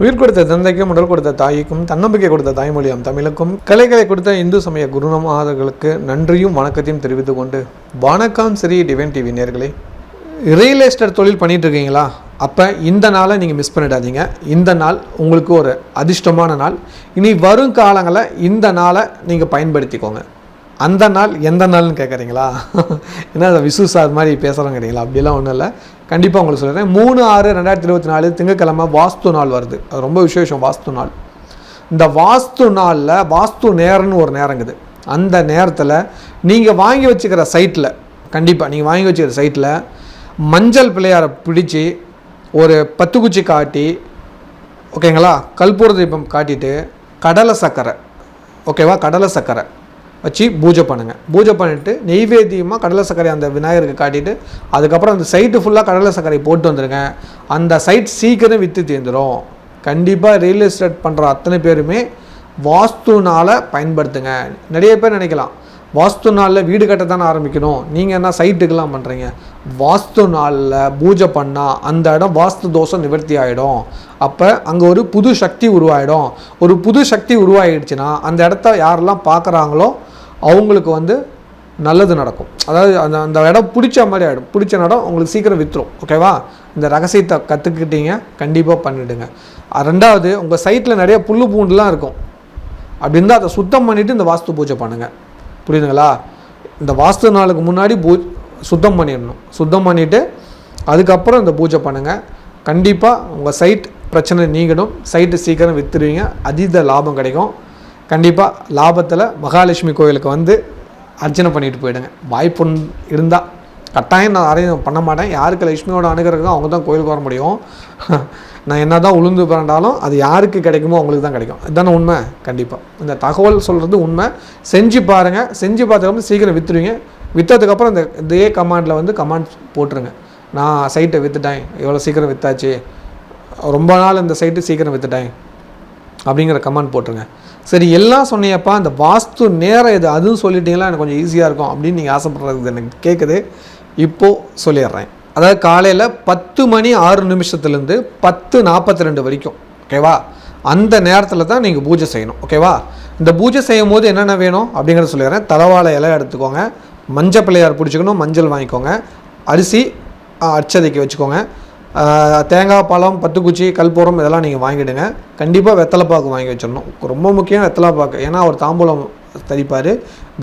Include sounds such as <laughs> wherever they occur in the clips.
உயிர் கொடுத்த தந்தைக்கும் உடல் கொடுத்த தாய்க்கும் தன்னம்பிக்கை கொடுத்த தாய்மொழியாம் தமிழுக்கும் கலைகளை கொடுத்த இந்து சமய குருநாதர்களுக்கு நன்றியும் வணக்கத்தையும் தெரிவித்துக் கொண்டு வணக்கம் ஸ்ரீ டிவைன் டிவி நேர்களே. ரியல் எஸ்டேட் தொழில் பண்ணிட்டு இருக்கீங்களா அப்போ இந்த நாளை நீங்கள் மிஸ் பண்ணிடாதீங்க. இந்த நாள் உங்களுக்கு ஒரு அதிர்ஷ்டமான நாள். இனி வரும் காலங்களில் இந்த நாளை நீங்கள் பயன்படுத்திக்கோங்க. அந்த நாள் எந்த நாள்னு கேட்குறீங்களா ஏன்னா <laughs> அதை விசு சார் மாதிரி பேசுகிறோங்கிறீங்களா அப்படிலாம் ஒன்றும் இல்லை. கண்டிப்பாக உங்களுக்கு சொல்கிறேன் மூணு ஆறு ரெண்டாயிரத்தி இருபத்தி நாலு திங்கக்கிழமை வாஸ்து நாள் வருது. அது ரொம்ப விசேஷம் வாஸ்து நாள். இந்த வாஸ்து நாளில் வாஸ்து நேரம்னு ஒரு நேரங்குது அந்த நேரத்தில் நீங்கள் வாங்கி வச்சுக்கிற சைட்டில் கண்டிப்பாக நீங்கள் வாங்கி வச்சுக்கிற சைட்டில் மஞ்சள் பிள்ளையாரை பிடிச்சி ஒரு பத்து குச்சி காட்டி ஓகேங்களா கல்பூர தீபம் காட்டிட்டு கடலை சக்கரை ஓகேவா கடலை சர்க்கரை. வச்சு பூஜை பண்ணுங்கள் பூஜை பண்ணிவிட்டு நெய்வேத்தியமாக கடலை சர்க்கரை அந்த விநாயகருக்கு காட்டிட்டு அதுக்கப்புறம் அந்த சைட்டு ஃபுல்லாக கடலை சர்க்கரை போட்டு வந்துருங்க. அந்த சைட் சீக்கிரம் விற்று தீர்ந்துடும் கண்டிப்பாக ரியல் எஸ்டேட் பண்ணுற அத்தனை பேருமே வாஸ்துனால் பயன்படுத்துங்க. நிறைய பேர் நினைக்கலாம் வாஸ்து நாளில் வீடு கட்ட தானே ஆரம்பிக்கணும். நீங்கள் என்ன சைட்டுக்கெல்லாம் பண்ணுறீங்க வாஸ்து நாளில் பூஜை பண்ணால் அந்த இடம் வாஸ்து தோஷம் நிவர்த்தி ஆகிடும் அப்போ அங்கே ஒரு புது சக்தி உருவாயிடும். ஒரு புது சக்தி உருவாயிடுச்சுன்னா அந்த இடத்த யாரெல்லாம் பார்க்குறாங்களோ அவங்களுக்கு வந்து நல்லது நடக்கும். அதாவது அந்த அந்த இடம் பிடிச்ச மாதிரி ஆகிடும் பிடிச்ச இடம் உங்களுக்கு சீக்கிரம் விற்றுரும் ஓகேவா இந்த ரகசியத்தை கற்றுக்கிட்டீங்க கண்டிப்பாக பண்ணிவிடுங்க ரெண்டாவது உங்கள் சைட்டில் நிறைய புல் பூண்டுலாம் இருக்கும். அப்படி இருந்தால் அதை சுத்தம் பண்ணிவிட்டு இந்த வாஸ்து பூஜை பண்ணுங்கள் புரியுதுங்களா? இந்த வாஸ்து நாளுக்கு முன்னாடி பூ சுத்தம் பண்ணிடணும். சுத்தம் பண்ணிவிட்டு அதுக்கப்புறம் இந்த பூஜை பண்ணுங்கள் கண்டிப்பாக உங்கள் சைட் பிரச்சனை நீங்கணும் சைட்டு சீக்கிரம் விற்றுருவீங்க அதீத லாபம் கிடைக்கும். கண்டிப்பாக லாபத்தில் மகாலட்சுமி கோயிலுக்கு வந்து அர்ச்சனை பண்ணிட்டு போயிடுங்க. வாய்ப்பு இருந்தால் கட்டாயம் நான் யாரையும் பண்ண மாட்டேன். யாருக்கு லட்சுமியோட அணுகிறதோ அவங்க தான் கோயிலுக்கு வர முடியும். <laughs> நான் என்ன தான் உளுந்து பிறண்டாலும் அது யாருக்கு கிடைக்குமோ அவங்களுக்கு தான் கிடைக்கும். இதுதானே உண்மை? கண்டிப்பாக இந்த தகவல் சொல்கிறது உண்மை. செஞ்சு பாருங்கள் செஞ்சு பார்த்ததுக்கப்புறம் சீக்கிரம் விற்றுருவீங்க விற்றதுக்கப்புறம் இந்த இதே கமாண்டில் வந்து கமாண்ட் போட்டுருங்க. நான் சைட்டை விற்றுட்டேன் எவ்வளோ சீக்கிரம் விற்றாச்சு ரொம்ப நாள் இந்த சைட்டு சீக்கிரம் விற்றுட்டேன் அப்படிங்கிற கமெண்ட் போட்டுருங்க. சரி எல்லாம் சொன்னியப்பா அந்த வாஸ்து நேரம் இது அதுவும் சொல்லிட்டீங்களா? எனக்கு கொஞ்சம் ஈஸியாக இருக்கும் அப்படின்னு நீங்கள் ஆசைப்படுறது எனக்கு கேட்குது இப்போது சொல்லிடுறேன். அதாவது காலையில் பத்து மணி ஆறு நிமிஷத்துலேருந்து பத்து நாற்பத்தி ரெண்டு வரைக்கும் ஓகேவா அந்த நேரத்தில் தான் நீங்கள் பூஜை செய்யணும் ஓகேவா இந்த பூஜை செய்யும் போது என்னென்ன வேணும் அப்படிங்கிறத சொல்லிடுறேன். தலவாழை இலை எடுத்துக்கோங்க. மஞ்சள் பிள்ளையார் பிடிச்சிக்கணும் மஞ்சள் வாங்கிக்கோங்க. அரிசி அச்சதைக்கு வச்சுக்கோங்க. தேங்காய் பழம் பத்துக்குச்சி கல்பூரம் இதெல்லாம் நீங்கள் வாங்கிடுங்க. கண்டிப்பாக வெத்தலைப்பாக்கு வாங்கி வச்சிடணும். ரொம்ப முக்கியம் வெத்தலை பாக்கு. ஏன்னா அவர் தாம்பூலம் தரிப்பார்.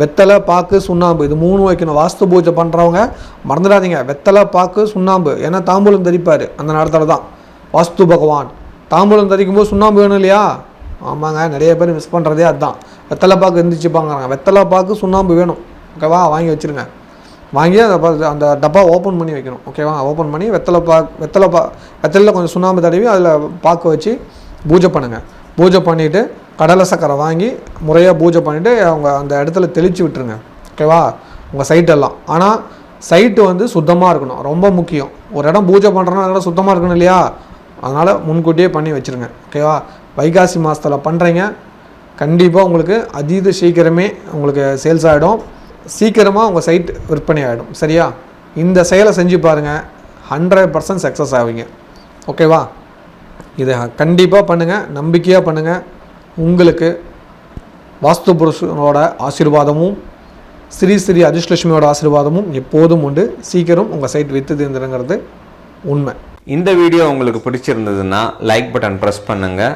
வெத்தலை பாக்கு சுண்ணாம்பு. இது மூணு வைக்கணும். வாஸ்து பூஜை பண்ணுறவங்க மறந்துடாதீங்க. வெத்தலை பாக்கு சுண்ணாம்பு. ஏன்னா தாம்பூலம் தரிப்பார். அந்த நேரத்தில் தான். வாஸ்து பகவான். தாம்பூலம் தரிக்கும் போது சுண்ணாம்பு வேணும் இல்லையா? ஆமாங்க. நிறைய பேர் மிஸ் பண்ணுறதே அதுதான் வெத்தலை பாக்கு இருந்துச்சுப்பாங்கிறாங்க வெத்தலை பாக்கு சுண்ணாம்பு வேணும். ஓகேவா? வாங்கி வச்சுருங்க. வாங்கி அதை அந்த டப்பா ஓப்பன் பண்ணி வைக்கணும். ஓகேவா ஓப்பன் பண்ணி வெத்தலை பா வெத்தலை பா வெத்தலையில் கொஞ்சம் சுண்ணாம்பு தடவி அதில் பாக்கு வச்சு பூஜை பண்ணுங்கள் பூஜை பண்ணிவிட்டு கடலை சக்கரை வாங்கி முறையாக பூஜை பண்ணிவிட்டு அவங்க அந்த இடத்துல தெளித்து விட்டுருங்க. ஓகேவா உங்கள் சைட்டெல்லாம் ஆனால் சைட்டு வந்து சுத்தமாக இருக்கணும். ரொம்ப முக்கியம். ஒரு இடம் பூஜை பண்ணுறோன்னா அதெல்லாம் சுத்தமாக இருக்கணும் இல்லையா? அதனால் முன்கூட்டியே பண்ணி வச்சுருங்க. ஓகேவா வைகாசி மாதத்தில் பண்ணுறீங்க கண்டிப்பாக உங்களுக்கு அதீத சீக்கிரமே உங்களுக்கு சேல்ஸ் ஆகிடும் சீக்கிரமாக உங்கள் சைட் விற்பனை ஆகிடும் சரியா? இந்த செயலை செஞ்சு பாருங்கள் ஹண்ட்ரட் பர்சன்ட் சக்ஸஸ் ஆவீங்க. ஓகேவா இதை கண்டிப்பாக பண்ணுங்கள் நம்பிக்கையாக பண்ணுங்கள் உங்களுக்கு வாஸ்து புருஷனோட ஆசீர்வாதமும் ஸ்ரீ ஸ்ரீ அதிர்ஷ்லட்சுமியோட ஆசீர்வாதமும் எப்போதும் உண்டு. சீக்கிரம் உங்கள் சைட் விற்று தீர்ந்துருங்கிறது உண்மை. இந்த வீடியோ உங்களுக்கு பிடிச்சிருந்ததுன்னா லைக் பட்டன் ப்ரெஸ் பண்ணுங்கள்